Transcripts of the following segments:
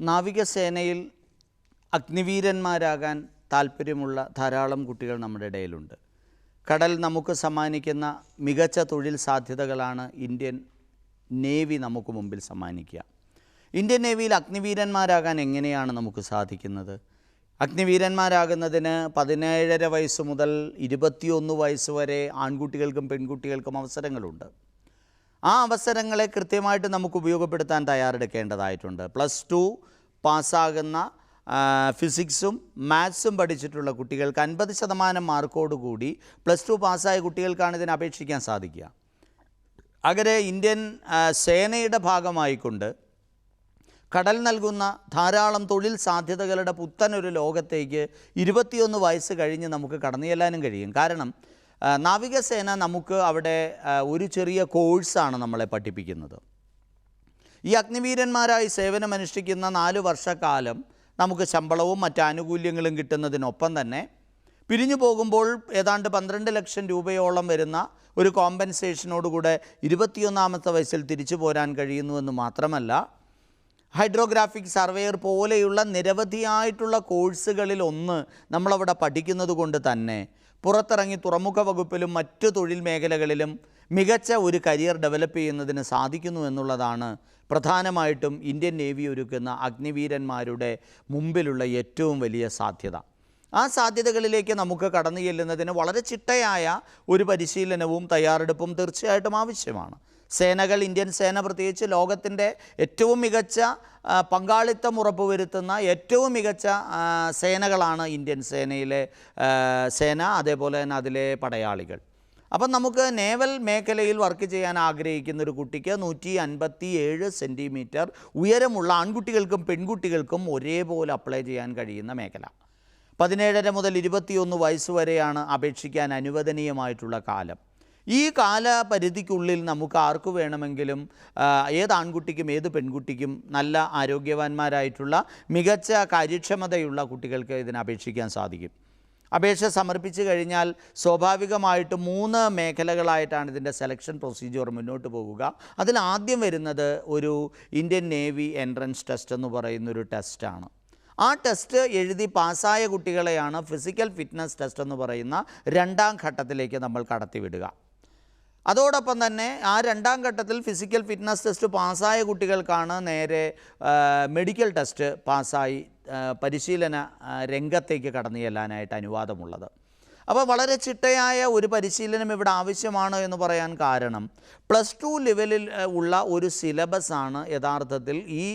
നാവികസേനയിൽ അഗ്നിവീരന്മാരാകാൻ താല്പര്യമുള്ള ധാരാളം കുട്ടികൾ നമ്മുടെ ഇടയിലുണ്ട്. കടൽ നമുക്ക് സമ്മാനിക്കുന്ന മികച്ച തൊഴിൽ സാധ്യതകളാണ് ഇന്ത്യൻ നേവി നമുക്ക് മുമ്പിൽ സമ്മാനിക്കുക. ഇന്ത്യൻ നേവിയിൽ അഗ്നിവീരന്മാരാകാൻ എങ്ങനെയാണ് നമുക്ക് സാധിക്കുന്നത്? അഗ്നിവീരന്മാരാകുന്നതിന് പതിനേഴര വയസ്സ് മുതൽ ഇരുപത്തിയൊന്ന് വയസ്സ് വരെ ആൺകുട്ടികൾക്കും പെൺകുട്ടികൾക്കും അവസരങ്ങളുണ്ട്. ആ അവസരങ്ങളെ കൃത്യമായിട്ട് നമുക്ക് ഉപയോഗപ്പെടുത്താൻ തയ്യാറെടുക്കേണ്ടതായിട്ടുണ്ട്. പ്ലസ് ടു പാസ്സാകുന്ന ഫിസിക്സും മാത്സും പഠിച്ചിട്ടുള്ള കുട്ടികൾക്ക് അൻപത് ശതമാനം മാർക്കോടുകൂടി പ്ലസ് ടു പാസ്സായ കുട്ടികൾക്കാണ് ഇതിന് അപേക്ഷിക്കാൻ സാധിക്കുക. അങ്ങനെ ഇന്ത്യൻ സേനയുടെ ഭാഗമായിക്കൊണ്ട് കടൽ നൽകുന്ന ധാരാളം തൊഴിൽ സാധ്യതകളുടെ പുത്തനൊരു ലോകത്തേക്ക് ഇരുപത്തിയൊന്ന് വയസ്സ് കഴിഞ്ഞ് നമുക്ക് കടന്നു ചെല്ലാനും കഴിയും. കാരണം നാവികസേന നമുക്ക് അവിടെ ഒരു ചെറിയ കോഴ്സാണ് നമ്മളെ പഠിപ്പിക്കുന്നത്. ഈ അഗ്നിവീരന്മാരായി സേവനമനുഷ്ഠിക്കുന്ന നാല് വർഷക്കാലം നമുക്ക് ശമ്പളവും മറ്റ് ആനുകൂല്യങ്ങളും കിട്ടുന്നതിനൊപ്പം തന്നെ പിരിഞ്ഞു പോകുമ്പോൾ ഏതാണ്ട് പന്ത്രണ്ട് ലക്ഷം രൂപയോളം വരുന്ന ഒരു കോമ്പൻസേഷനോടുകൂടെ ഇരുപത്തിയൊന്നാമത്തെ വയസ്സിൽ തിരിച്ചു പോരാൻ കഴിയുന്നുവെന്ന് മാത്രമല്ല ഹൈഡ്രോഗ്രാഫിക് സർവേയർ പോലെയുള്ള നിരവധിയായിട്ടുള്ള കോഴ്സുകളിൽ ഒന്ന് നമ്മളവിടെ പഠിക്കുന്നത് കൊണ്ട് തന്നെ പുറത്തിറങ്ങി തുറമുഖ വകുപ്പിലും മറ്റ് തൊഴിൽ മേഖലകളിലും മികച്ച ഒരു കരിയർ ഡെവലപ്പ് ചെയ്യുന്നതിന് സാധിക്കുന്നു എന്നുള്ളതാണ് പ്രധാനമായിട്ടും ഇന്ത്യൻ നേവി ഒരുക്കുന്ന അഗ്നിവീരന്മാരുടെ മുമ്പിലുള്ള ഏറ്റവും വലിയ സാധ്യത. ആ സാധ്യതകളിലേക്ക് നമുക്ക് കടന്നു ചെല്ലുന്നതിന് വളരെ ചിട്ടയായ ഒരു പരിശീലനവും തയ്യാറെടുപ്പും തീർച്ചയായിട്ടും ആവശ്യമാണ്. സേനകൾ ഇന്ത്യൻ സേന പ്രത്യേകിച്ച് ലോകത്തിന്റെ ഏറ്റവും മികച്ച പങ്കാളിത്തം ഉറപ്പുവരുത്തുന്ന ഏറ്റവും മികച്ച സേനകളാണ് ഇന്ത്യൻ സേനയിലെ സേന അതേപോലെ തന്നെ അതിലെ പടയാളികൾ. അപ്പം നമുക്ക് നേവൽ മേഖലയിൽ വർക്ക് ചെയ്യാൻ ആഗ്രഹിക്കുന്ന ഒരു കുട്ടിക്ക് നൂറ്റി അൻപത്തി ഏഴ് സെന്റിമീറ്റർ ഉയരമുള്ള ആൺകുട്ടികൾക്കും പെൺകുട്ടികൾക്കും ഒരേപോലെ അപ്ലൈ ചെയ്യാൻ കഴിയുന്ന മേഖല. പതിനേഴര മുതൽ ഇരുപത്തിയൊന്ന് വയസ്സ് വരെയാണ് അപേക്ഷിക്കാൻ അനുവദനീയമായിട്ടുള്ള കാലം. ഈ കാലപരിധിക്കുള്ളിൽ നമുക്ക് ആർക്കു വേണമെങ്കിലും ഏത് ആൺകുട്ടിക്കും ഏത് പെൺകുട്ടിക്കും നല്ല ആരോഗ്യവാന്മാരായിട്ടുള്ള മികച്ച കാര്യക്ഷമതയുള്ള കുട്ടികൾക്ക് ഇതിന് അപേക്ഷിക്കാൻ സാധിക്കും. അപേക്ഷ സമർപ്പിച്ചു കഴിഞ്ഞാൽ സ്വാഭാവികമായിട്ടും മൂന്ന് മേഖലകളായിട്ടാണ് ഇതിന്റെ സെലക്ഷൻ പ്രൊസീജിയർ മുന്നോട്ട് പോവുക അതിൽ ആദ്യം വരുന്നത് ഒരു ഇന്ത്യൻ നേവി എൻട്രൻസ് ടെസ്റ്റ് എന്ന് പറയുന്നൊരു ടെസ്റ്റാണ്. ആ ടെസ്റ്റ് എഴുതി പാസ്സായ കുട്ടികളെയാണ് ഫിസിക്കൽ ഫിറ്റ്നസ് ടെസ്റ്റ് എന്ന് പറയുന്ന രണ്ടാം ഘട്ടത്തിലേക്ക് നമ്മൾ കടത്തിവിടുക. അതോടൊപ്പം തന്നെ ആ രണ്ടാം ഘട്ടത്തിൽ ഫിസിക്കൽ ഫിറ്റ്നസ് ടെസ്റ്റ് പാസ്സായ കുട്ടികൾക്കാണ് നേരെ മെഡിക്കൽ ടെസ്റ്റ് പാസ്സായി പരിശീലന രംഗത്തേക്ക് കടന്നു ചെല്ലാനായിട്ട് അനുവാദമുള്ളത്. അപ്പോൾ വളരെ ചിട്ടയായ ഒരു പരിശീലനം ഇവിടെ ആവശ്യമാണ് എന്ന് പറയാൻ കാരണം പ്ലസ് ടു ലെവലിൽ ഉള്ള ഒരു സിലബസാണ് യഥാർത്ഥത്തിൽ ഈ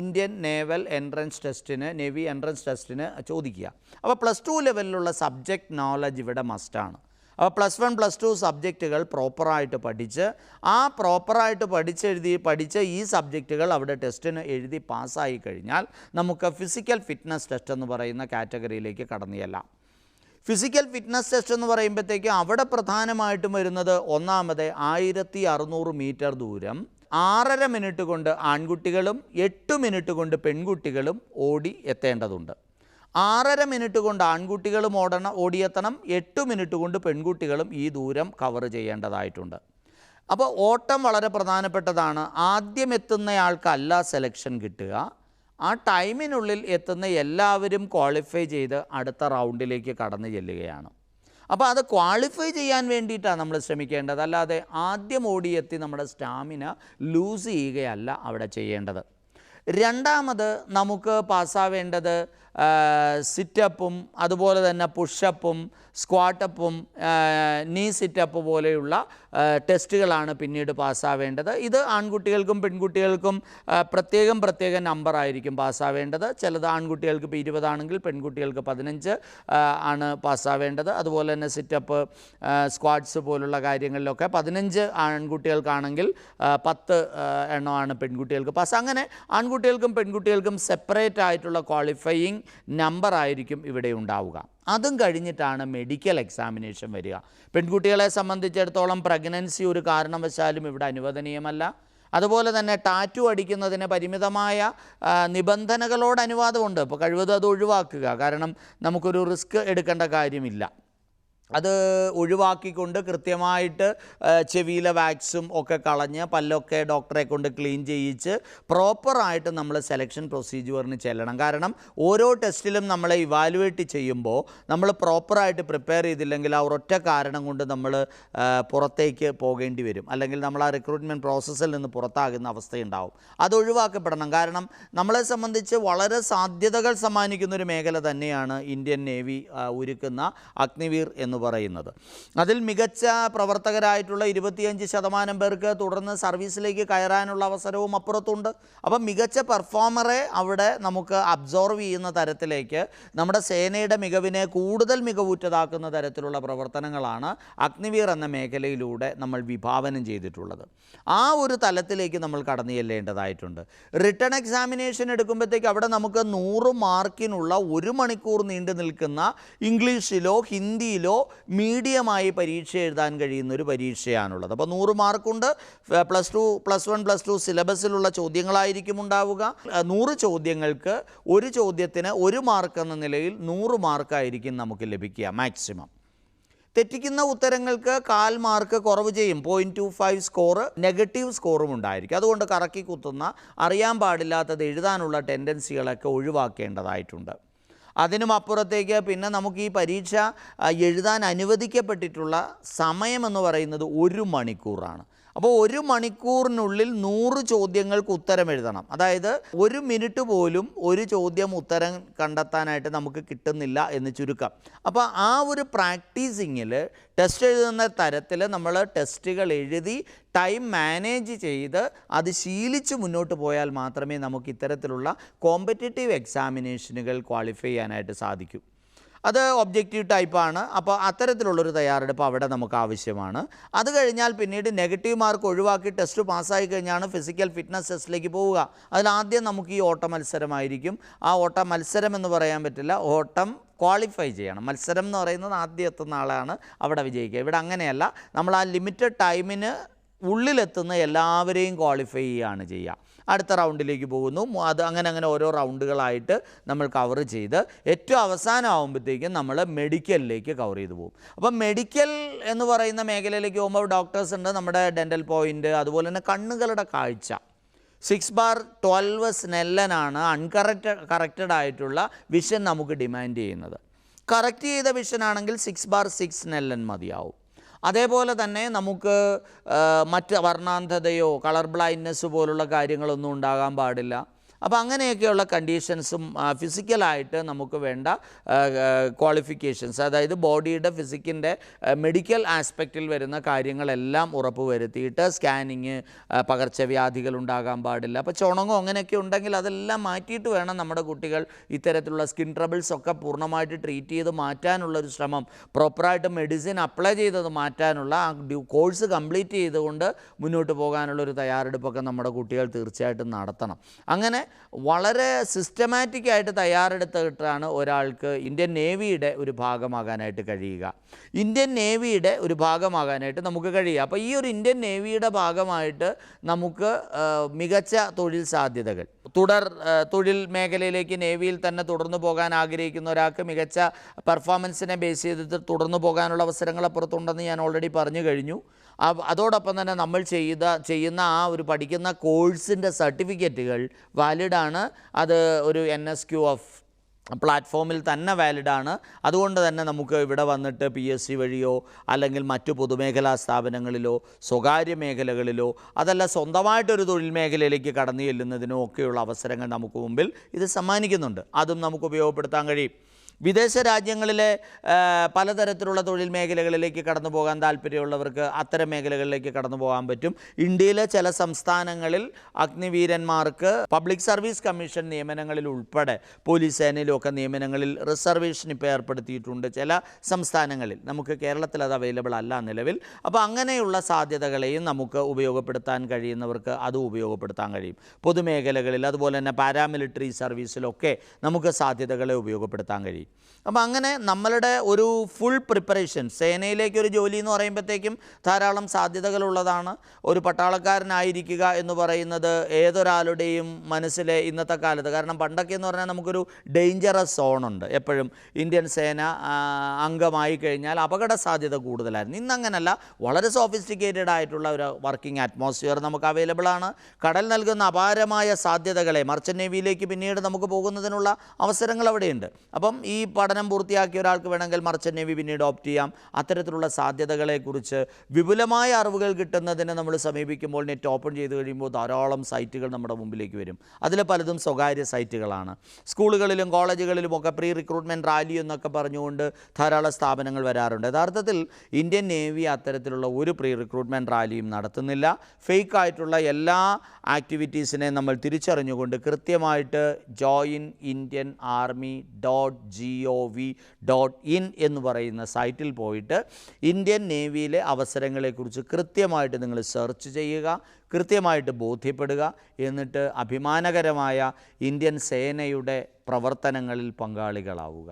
ഇന്ത്യൻ നേവൽ എൻട്രൻസ് ടെസ്റ്റിന് നേവി എൻട്രൻസ് ടെസ്റ്റിന് ചോദിക്കുക. അപ്പോൾ പ്ലസ് ടു ലെവലിലുള്ള സബ്ജക്റ്റ് നോളജ് ഇവിടെ മസ്റ്റാണ് അപ്പോൾ പ്ലസ് വൺ പ്ലസ് ടു സബ്ജക്റ്റുകൾ പ്രോപ്പറായിട്ട് പഠിച്ച് ആ പ്രോപ്പറായിട്ട് പഠിച്ചെഴുതി പഠിച്ച ഈ സബ്ജക്റ്റുകൾ അവിടെ ടെസ്റ്റിന് എഴുതി പാസ്സായി കഴിഞ്ഞാൽ നമുക്ക് ഫിസിക്കൽ ഫിറ്റ്നസ് ടെസ്റ്റ് എന്ന് പറയുന്ന കാറ്റഗറിയിലേക്ക് കടന്നു ചെല്ലാം. ഫിസിക്കൽ ഫിറ്റ്നസ് ടെസ്റ്റ് എന്ന് പറയുമ്പോഴത്തേക്ക് അവിടെ പ്രധാനമായിട്ടും വരുന്നത് ഒന്നാമത് ആയിരത്തി അറുന്നൂറ് മീറ്റർ ദൂരം ആറര മിനിറ്റ് കൊണ്ട് ആൺകുട്ടികളും എട്ട് മിനിറ്റ് കൊണ്ട് പെൺകുട്ടികളും ഓടി എത്തേണ്ടതുണ്ട്. ആറര മിനിറ്റ് കൊണ്ട് ആൺകുട്ടികളും ഓടണം ഓടിയെത്തണം. എട്ട് മിനിറ്റ് കൊണ്ട് പെൺകുട്ടികളും ഈ ദൂരം കവർ ചെയ്യേണ്ടതായിട്ടുണ്ട്. അപ്പോൾ ഓട്ടം വളരെ പ്രധാനപ്പെട്ടതാണ്. ആദ്യം എത്തുന്നയാൾക്കല്ല സെലക്ഷൻ കിട്ടുക. ആ ടൈമിനുള്ളിൽ എത്തുന്ന എല്ലാവരും ക്വാളിഫൈ ചെയ്ത് അടുത്ത റൗണ്ടിലേക്ക് കടന്നു ചെല്ലുകയാണ്. അപ്പോൾ അത് ക്വാളിഫൈ ചെയ്യാൻ വേണ്ടിയിട്ടാണ് നമ്മൾ ശ്രമിക്കേണ്ടത്. അല്ലാതെ ആദ്യം ഓടിയെത്തി നമ്മുടെ സ്റ്റാമിന ലൂസ് ചെയ്യുകയല്ല അവിടെ ചെയ്യേണ്ടത്. രണ്ടാമത് നമുക്ക് പാസ്സാവേണ്ടത് സിറ്റപ്പും അതുപോലെ തന്നെ പുഷപ്പും സ്ക്വാട്ടപ്പും നീ സിറ്റപ്പ് പോലെയുള്ള ടെസ്റ്റുകളാണ് പിന്നീട് പാസ്സാവേണ്ടത്. ഇത് ആൺകുട്ടികൾക്കും പെൺകുട്ടികൾക്കും പ്രത്യേകം പ്രത്യേക നമ്പർ ആയിരിക്കും പാസ്സാവേണ്ടത്. ചിലത് ആൺകുട്ടികൾക്ക് ഇപ്പോൾ ഇരുപതാണെങ്കിൽ പെൺകുട്ടികൾക്ക് പതിനഞ്ച് ആണ് പാസ്സാവേണ്ടത്. അതുപോലെ തന്നെ സിറ്റപ്പ് സ്ക്വാഡ്സ് പോലുള്ള കാര്യങ്ങളിലൊക്കെ പതിനഞ്ച് ആൺകുട്ടികൾക്കാണെങ്കിൽ പത്ത് എണ്ണമാണ് പെൺകുട്ടികൾക്ക് പാസ് അങ്ങനെ ആൺകുട്ടികൾക്കും പെൺകുട്ടികൾക്കും സെപ്പറേറ്റ് ആയിട്ടുള്ള ക്വാളിഫയിങ് നമ്പർ ആയിരിക്കും ഇവിടെ ഉണ്ടാവുക. അതും കഴിഞ്ഞിട്ടാണ് മെഡിക്കൽ എക്സാമിനേഷൻ വരിക. പെൺകുട്ടികളെ സംബന്ധിച്ചിടത്തോളം പ്രഗ്നൻസി ഒരു കാരണവശാലും ഇവിടെ അനുവദനീയമല്ല. അതുപോലെ തന്നെ ടാറ്റു അടിക്കുന്നതിന് പരിമിതമായ നിബന്ധനകളോട് അനുവാദമുണ്ട് അപ്പോൾ കഴിവതും അത് ഒഴിവാക്കുക. കാരണം നമുക്കൊരു റിസ്ക് എടുക്കേണ്ട കാര്യമില്ല. അത് ഒഴിവാക്കിക്കൊണ്ട് കൃത്യമായിട്ട് ചെവിയിലെ വാക്സും ഒക്കെ കളഞ്ഞ് പല്ലൊക്കെ ഡോക്ടറെ കൊണ്ട് ക്ലീൻ ചെയ്യിച്ച് പ്രോപ്പറായിട്ട് നമ്മൾ സെലക്ഷൻ പ്രൊസീജിയറിന് ചെല്ലണം. കാരണം ഓരോ ടെസ്റ്റിലും നമ്മളെ ഇവാലുവേറ്റ് ചെയ്യുമ്പോൾ നമ്മൾ പ്രോപ്പറായിട്ട് പ്രിപ്പയർ ചെയ്തില്ലെങ്കിൽ ആ ഒരൊറ്റ കാരണം കൊണ്ട് നമ്മൾ പുറത്തേക്ക് പോകേണ്ടി വരും. അല്ലെങ്കിൽ നമ്മൾ ആ റിക്രൂട്ട്മെന്റ് പ്രോസസ്സിൽ നിന്ന് പുറത്താകുന്ന അവസ്ഥയുണ്ടാവും. അത് ഒഴിവാക്കപ്പെടണം. കാരണം നമ്മളെ സംബന്ധിച്ച് വളരെ സാധ്യതകൾ സമ്മാനിക്കുന്ന ഒരു മേഖല തന്നെയാണ് ഇന്ത്യൻ നേവി ഒരുക്കുന്ന അഗ്നിവീർ എന്ന് പറയുന്നത്. അതിൽ മികച്ച പ്രവർത്തകരായിട്ടുള്ള ഇരുപത്തിയഞ്ച് ശതമാനം പേർക്ക് തുടർന്ന് സർവീസിലേക്ക് കയറാനുള്ള അവസരവും അപ്പുറത്തുണ്ട്. അപ്പം മികച്ച പെർഫോമറെ അവിടെ നമുക്ക് അബ്സോർവ് ചെയ്യുന്ന തരത്തിലേക്ക് നമ്മുടെ സേനയുടെ മികവിനെ കൂടുതൽ മികവുറ്റതാക്കുന്ന തരത്തിലുള്ള പ്രവർത്തനങ്ങളാണ് അഗ്നിവീർ എന്ന മേഖലയിലൂടെ നമ്മൾ വിഭാവനം ചെയ്തിട്ടുള്ളത്. ആ ഒരു തലത്തിലേക്ക് നമ്മൾ കടന്നു ചെല്ലേണ്ടതായിട്ടുണ്ട്. റിട്ടേൺ എക്സാമിനേഷൻ എടുക്കുമ്പോഴത്തേക്ക് അവിടെ നമുക്ക് നൂറ് മാർക്കിനുള്ള ഒരു മണിക്കൂർ നീണ്ടു നിൽക്കുന്ന ഇംഗ്ലീഷിലോ ഹിന്ദിയിലോ മീഡിയമായി പരീക്ഷ എഴുതാൻ കഴിയുന്ന ഒരു പരീക്ഷയാണുള്ളത്. അപ്പോൾ നൂറ് മാർക്കുണ്ട്. Plus two plus one plus two സിലബസിലുള്ള ചോദ്യങ്ങളായിരിക്കും ഉണ്ടാവുക. നൂറ് ചോദ്യങ്ങൾക്ക് ഒരു ചോദ്യത്തിന് ഒരു മാർക്ക് എന്ന നിലയിൽ നൂറ് മാർക്കായിരിക്കും നമുക്ക് ലഭിക്കുക മാക്സിമം. തെറ്റിക്കുന്ന ഉത്തരങ്ങൾക്ക് കാൽ മാർക്ക് കുറവ് ചെയ്യും. Point two five score negative സ്കോറും ഉണ്ടായിരിക്കും. അതുകൊണ്ട് കറക്കി കുത്തുന്ന അറിയാൻ പാടില്ലാത്തത് എഴുതാനുള്ള ടെൻഡൻസികളൊക്കെ ഒഴിവാക്കേണ്ടതായിട്ടുണ്ട്. അതിനും അപ്പുറത്തേക്ക് പിന്നെ നമുക്ക് ഈ പരീക്ഷ എഴുതാൻ അനുവദിക്കപ്പെട്ടിട്ടുള്ള സമയമെന്ന് പറയുന്നത് ഒരു മണിക്കൂറാണ്. അപ്പോൾ ഒരു മണിക്കൂറിനുള്ളിൽ നൂറ് ചോദ്യങ്ങൾക്ക് ഉത്തരം എഴുതണം. അതായത് ഒരു മിനിറ്റ് പോലും ഒരു ചോദ്യം ഉത്തരം കണ്ടെത്താനായിട്ട് നമുക്ക് കിട്ടുന്നില്ല എന്ന് ചുരുക്കം. അപ്പോൾ ആ ഒരു പ്രാക്ടീസിങ്ങിൽ ടെസ്റ്റ് എഴുതുന്ന തരത്തിൽ നമ്മൾ ടെസ്റ്റുകൾ എഴുതി ടൈം മാനേജ് ചെയ്ത് അത് ശീലിച്ച് മുന്നോട്ട് പോയാൽ മാത്രമേ നമുക്ക് ഇത്തരത്തിലുള്ള കോമ്പറ്റേറ്റീവ് എക്സാമിനേഷനുകൾ ക്വാളിഫൈ ചെയ്യാനായിട്ട് സാധിക്കൂ. അത് ഒബ്ജക്റ്റീവ് ടൈപ്പാണ് അപ്പോൾ അത്തരത്തിലുള്ളൊരു തയ്യാറെടുപ്പ് അവിടെ നമുക്ക് ആവശ്യമാണ്. അത് കഴിഞ്ഞാൽ പിന്നീട് നെഗറ്റീവ് മാർക്ക് ഒഴിവാക്കി ടെസ്റ്റ് പാസ്സായി കഴിഞ്ഞാണ് ഫിസിക്കൽ ഫിറ്റ്നസ് ടെസ്റ്റിലേക്ക് പോവുക. അതിലാദ്യം നമുക്ക് ഈ ഓട്ട മത്സരമായിരിക്കും. ആ ഓട്ട മത്സരം എന്ന് പറയാൻ പറ്റില്ല. ഓട്ടം ക്വാളിഫൈ ചെയ്യണം. മത്സരം എന്ന് പറയുന്നത് ആദ്യം എത്തുന്ന ആളാണ് അവിടെ വിജയിക്കുക. ഇവിടെ അങ്ങനെയല്ല. നമ്മൾ ആ ലിമിറ്റഡ് ടൈമിന് ഉള്ളിലെത്തുന്ന എല്ലാവരെയും ക്വാളിഫൈ ചെയ്യുകയാണ് ചെയ്യുക. അടുത്ത റൗണ്ടിലേക്ക് പോകുന്നു. അത് അങ്ങനെ അങ്ങനെ ഓരോ റൗണ്ടുകളായിട്ട് നമ്മൾ കവർ ചെയ്ത് ഏറ്റവും അവസാനം ആകുമ്പോഴത്തേക്കും നമ്മൾ മെഡിക്കലിലേക്ക് കവർ ചെയ്തു പോകും. അപ്പം മെഡിക്കൽ എന്ന് പറയുന്ന മേഖലയിലേക്ക് പോകുമ്പോൾ ഡോക്ടേഴ്സ് ഉണ്ട്. നമ്മുടെ ഡെന്റൽ പോയിന്റ് അതുപോലെ തന്നെ കണ്ണുകളുടെ കാഴ്ച. സിക്സ് ബാർ ട്വൽവ് സ്നെല്ലനാണ് അൺകറക്റ്റ് കറക്റ്റഡ് ആയിട്ടുള്ള വിഷൻ നമുക്ക് ഡിമാൻഡ് ചെയ്യുന്നത്. കറക്റ്റ് ചെയ്ത വിഷനാണെങ്കിൽ സിക്സ് ബാർ സിക്സ് നെല്ലൻ മതിയാവും. അതേപോലെ തന്നെ നമുക്ക് മറ്റ് വർണാന്ധതയോ കളർ ബ്ലൈൻഡ്നെസ് പോലുള്ള കാര്യങ്ങളൊന്നും ഉണ്ടാകാൻ പാടില്ല. അപ്പോൾ അങ്ങനെയൊക്കെയുള്ള കണ്ടീഷൻസും ഫിസിക്കലായിട്ട് നമുക്ക് വേണ്ട ക്വാളിഫിക്കേഷൻസ് അതായത് ബോഡിയുടെ ഫിസിക്കിന്റെ മെഡിക്കൽ ആസ്പെക്റ്റിൽ വരുന്ന കാര്യങ്ങളെല്ലാം ഉറപ്പ് വരുത്തിയിട്ട് സ്കാനിങ് പകർച്ചവ്യാധികൾ ഉണ്ടാകാൻ പാടില്ല. അപ്പോൾ ചുണങ്ങോ അങ്ങനെയൊക്കെ ഉണ്ടെങ്കിൽ അതെല്ലാം മാറ്റിയിട്ട് വേണം നമ്മുടെ കുട്ടികൾ ഇത്തരത്തിലുള്ള സ്കിൻ ട്രബിൾസ് ഒക്കെ പൂർണമായിട്ട് ട്രീറ്റ് ചെയ്ത് മാറ്റാനുള്ളൊരു ശ്രമം. പ്രോപ്പറായിട്ട് മെഡിസിൻ അപ്ലൈ ചെയ്തത് മാറ്റാനുള്ള ആ കോഴ്സ് കംപ്ലീറ്റ് ചെയ്തുകൊണ്ട് മുന്നോട്ട് പോകാനുള്ളൊരു തയ്യാറെടുപ്പൊക്കെ നമ്മുടെ കുട്ടികൾ തീർച്ചയായിട്ടും നടത്തണം. അങ്ങനെ വളരെ സിസ്റ്റമാറ്റിക്കായിട്ട് തയ്യാറെടുത്തിട്ടാണ് ഒരാൾക്ക് ഇന്ത്യൻ നേവിയുടെ ഒരു ഭാഗമാകാനായിട്ട് കഴിയുക. ഇന്ത്യൻ നേവിയുടെ ഒരു ഭാഗമാകാനായിട്ട് നമുക്ക് കഴിയുക. അപ്പോൾ ഈ ഒരു ഇന്ത്യൻ നേവിയുടെ ഭാഗമായിട്ട് നമുക്ക് മികച്ച തൊഴിൽ സാധ്യതകൾ. തുടർ തൊഴിൽ മേഖലയിലേക്ക് നേവിയിൽ തന്നെ തുടർന്നു പോകാൻ ആഗ്രഹിക്കുന്ന ഒരാൾക്ക് മികച്ച പെർഫോമൻസിനെ ബേസ് ചെയ്തിട്ട് തുടർന്നു പോകാനുള്ള അവസരങ്ങൾ അപ്പുറത്തുണ്ടെന്ന് ഞാൻ ഓൾറെഡി പറഞ്ഞു കഴിഞ്ഞു. അതോടൊപ്പം തന്നെ നമ്മൾ ചെയ്ത ചെയ്യുന്ന ആ ഒരു പഠിക്കുന്ന കോഴ്സിന്റെ സർട്ടിഫിക്കറ്റുകൾ വാലിഡാണ്. അത് ഒരു എൻ എസ് ക്യു ഓഫ് പ്ലാറ്റ്ഫോമിൽ തന്നെ വാലിഡാണ്. അതുകൊണ്ട് തന്നെ നമുക്ക് ഇവിടെ വന്നിട്ട് പി എസ് സി വഴിയോ അല്ലെങ്കിൽ മറ്റു പൊതുമേഖലാ സ്ഥാപനങ്ങളിലോ സ്വകാര്യ മേഖലകളിലോ അതല്ല സ്വന്തമായിട്ടൊരു തൊഴിൽ മേഖലയിലേക്ക് കടന്നു ചെല്ലുന്നതിനോ ഒക്കെയുള്ള അവസരങ്ങൾ നമുക്ക് മുമ്പിൽ ഇത് സമ്മാനിക്കുന്നുണ്ട്. അതും നമുക്ക് ഉപയോഗപ്പെടുത്താൻ കഴിയും. വിദേശ രാജ്യങ്ങളിലെ പലതരത്തിലുള്ള തൊഴിൽ മേഖലകളിലേക്ക് കടന്നു പോകാൻ താല്പര്യമുള്ളവർക്ക് അത്തരം മേഖലകളിലേക്ക് കടന്നു പോകാൻ പറ്റും. ഇന്ത്യയിലെ ചില സംസ്ഥാനങ്ങളിൽ അഗ്നിവീരന്മാർക്ക് പബ്ലിക് സർവീസ് കമ്മീഷൻ നിയമനങ്ങളിൽ ഉൾപ്പെടെ പോലീസ് സേനയിലുമൊക്കെ നിയമനങ്ങളിൽ റിസർവേഷൻ ഇപ്പോൾ ഏർപ്പെടുത്തിയിട്ടുണ്ട് ചില സംസ്ഥാനങ്ങളിൽ. നമുക്ക് കേരളത്തിൽ അത് അവൈലബിൾ അല്ല നിലവിൽ. അപ്പോൾ അങ്ങനെയുള്ള സാധ്യതകളെയും നമുക്ക് ഉപയോഗപ്പെടുത്താൻ കഴിയുന്നവർക്ക് അത് ഉപയോഗപ്പെടുത്താൻ കഴിയും. പൊതുമേഖലകളിൽ അതുപോലെ തന്നെ പാരാമിലിറ്ററി സർവീസിലൊക്കെ നമുക്ക് സാധ്യതകളെ ഉപയോഗപ്പെടുത്താൻ കഴിയും. പോയി അപ്പം അങ്ങനെ നമ്മളുടെ ഒരു ഫുൾ പ്രിപ്പറേഷൻ സേനയിലേക്ക് ഒരു ജോലി എന്ന് പറയുമ്പോഴത്തേക്കും ധാരാളം സാധ്യതകളുള്ളതാണ്. ഒരു പട്ടാളക്കാരനായിരിക്കുക എന്ന് പറയുന്നത് ഏതൊരാളുടെയും മനസ്സിലെ ഇന്നത്തെ കാലത്ത്. കാരണം പണ്ടൊക്കെ എന്ന് പറഞ്ഞാൽ നമുക്കൊരു ഡേഞ്ചറസ് സോണുണ്ട് എപ്പോഴും ഇന്ത്യൻ സേന അംഗമായി കഴിഞ്ഞാൽ അപകട സാധ്യത കൂടുതലായിരുന്നു. ഇന്നങ്ങനല്ല വളരെ സോഫിസ്റ്റിക്കേറ്റഡ് ആയിട്ടുള്ള ഒരു വർക്കിംഗ് അറ്റ്മോസ്ഫിയർ നമുക്ക് അവൈലബിൾ ആണ്. കടൽ നൽകുന്ന അപാരമായ സാധ്യതകളെ മർച്ചൻ നേവിയിലേക്ക് പിന്നീട് നമുക്ക് പോകുന്നതിനുള്ള അവസരങ്ങൾ അവിടെയുണ്ട്. അപ്പം ഈ പഠനം പൂർത്തിയാക്കിയ ഒരാൾക്ക് വേണമെങ്കിൽ മർച്ചന്റ് നേവി പിന്നീട് ഓപ്റ്റ് ചെയ്യാം. അത്തരത്തിലുള്ള സാധ്യതകളെക്കുറിച്ച് വിപുലമായ അറിവുകൾ കിട്ടുന്നതിന് നമ്മൾ സമീപിക്കുമ്പോൾ നെറ്റ് ഓപ്പൺ ചെയ്ത് കഴിയുമ്പോൾ ധാരാളം സൈറ്റുകൾ നമ്മുടെ മുമ്പിലേക്ക് വരും. അതിൽ പലതും സ്വകാര്യ സൈറ്റുകളാണ്. സ്കൂളുകളിലും കോളേജുകളിലും ഒക്കെ പ്രീ റിക്രൂട്ട്മെന്റ് റാലി എന്നൊക്കെ പറഞ്ഞുകൊണ്ട് ധാരാളം സ്ഥാപനങ്ങൾ വരാറുണ്ട്. യഥാർത്ഥത്തിൽ ഇന്ത്യൻ നേവി അത്തരത്തിലുള്ള ഒരു പ്രീ റിക്രൂട്ട്മെന്റ് റാലിയും നടത്തുന്നില്ല. ഫേക്ക് ആയിട്ടുള്ള എല്ലാ ആക്ടിവിറ്റീസിനെ നമ്മൾ തിരിച്ചറിഞ്ഞുകൊണ്ട് കൃത്യമായിട്ട് join Indian army dot G O V dot in എന്ന് പറയുന്ന സൈറ്റിൽ പോയിട്ട് ഇന്ത്യൻ നേവിയിലെ അവസരങ്ങളെക്കുറിച്ച് കൃത്യമായിട്ട് നിങ്ങൾ സെർച്ച് ചെയ്യുക കൃത്യമായിട്ട് ബോധ്യപ്പെടുക എന്നിട്ട് അഭിമാനകരമായ ഇന്ത്യൻ സേനയുടെ പ്രവർത്തനങ്ങളിൽ പങ്കാളികളാവുക.